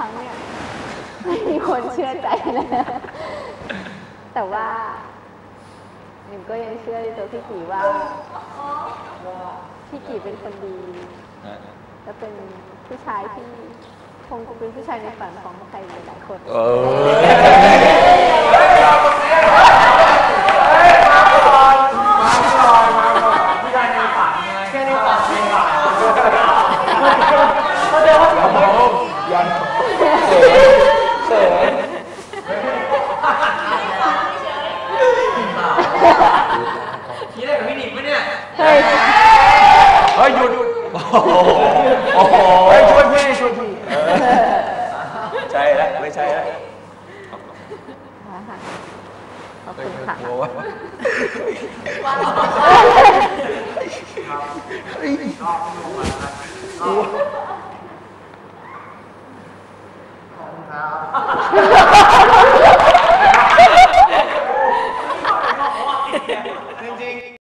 ครั้งเนี่ยไม่มีคนเชื่อใจเลยนะแต่ว่าหนิมก็ยังเชื่อในตัวพี่กีว่าพี่กีเป็นคนดีและเป็นผู้ชายที่คงเป็นผู้ชายในฝันของใครหลายคน คิดอะไรกับพี่หนิงปะเนี่ยเฮ้ยเฮ้ยหยุดหยุดโอ้โหโอ้โหเฮ้ยช่วยพี่ช่วยพี่ใช่แล้วไม่ใช่แล้วค่ะขอบคุณค่ะโอ้ยจริงๆ